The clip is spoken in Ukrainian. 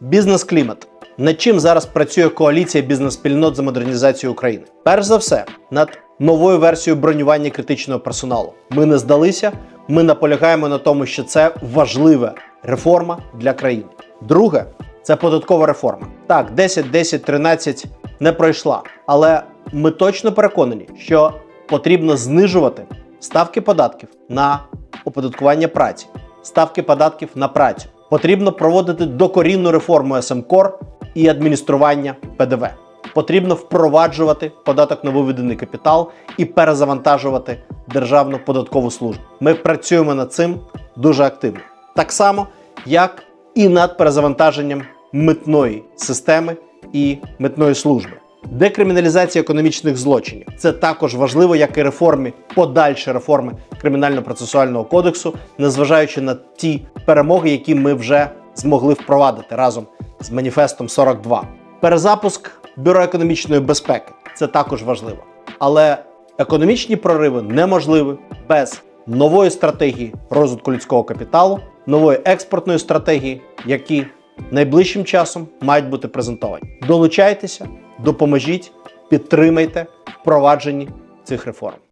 Бізнес-клімат. Над чим зараз працює коаліція бізнес-спільнот за модернізацію України? Перш за все, над новою версією бронювання критичного персоналу. Ми не здалися. Ми наполягаємо на тому, що це важлива реформа для країни. Друге, це податкова реформа. Так, 10, 10, 13 не пройшла, але ми точно переконані, що потрібно знижувати ставки податків на оподаткування праці, ставки податків на працю. Потрібно проводити докорінну реформу СМКОР і адміністрування ПДВ. Потрібно впроваджувати податок на виведений капітал і перезавантажувати державну податкову службу. Ми працюємо над цим дуже активно. Так само, як і над перезавантаженням митної системи і митної служби. Декриміналізація економічних злочинів це також важливо, як і реформі, подальші реформи кримінально-процесуального кодексу, незважаючи на ті перемоги, які ми вже змогли впровадити разом з маніфестом 42. Перезапуск бюро економічної безпеки це також важливо. Але економічні прориви неможливі без нової стратегії розвитку людського капіталу, нової експортної стратегії, які найближчим часом мають бути презентовані. Долучайтеся, допоможіть, підтримайте впровадженні цих реформ.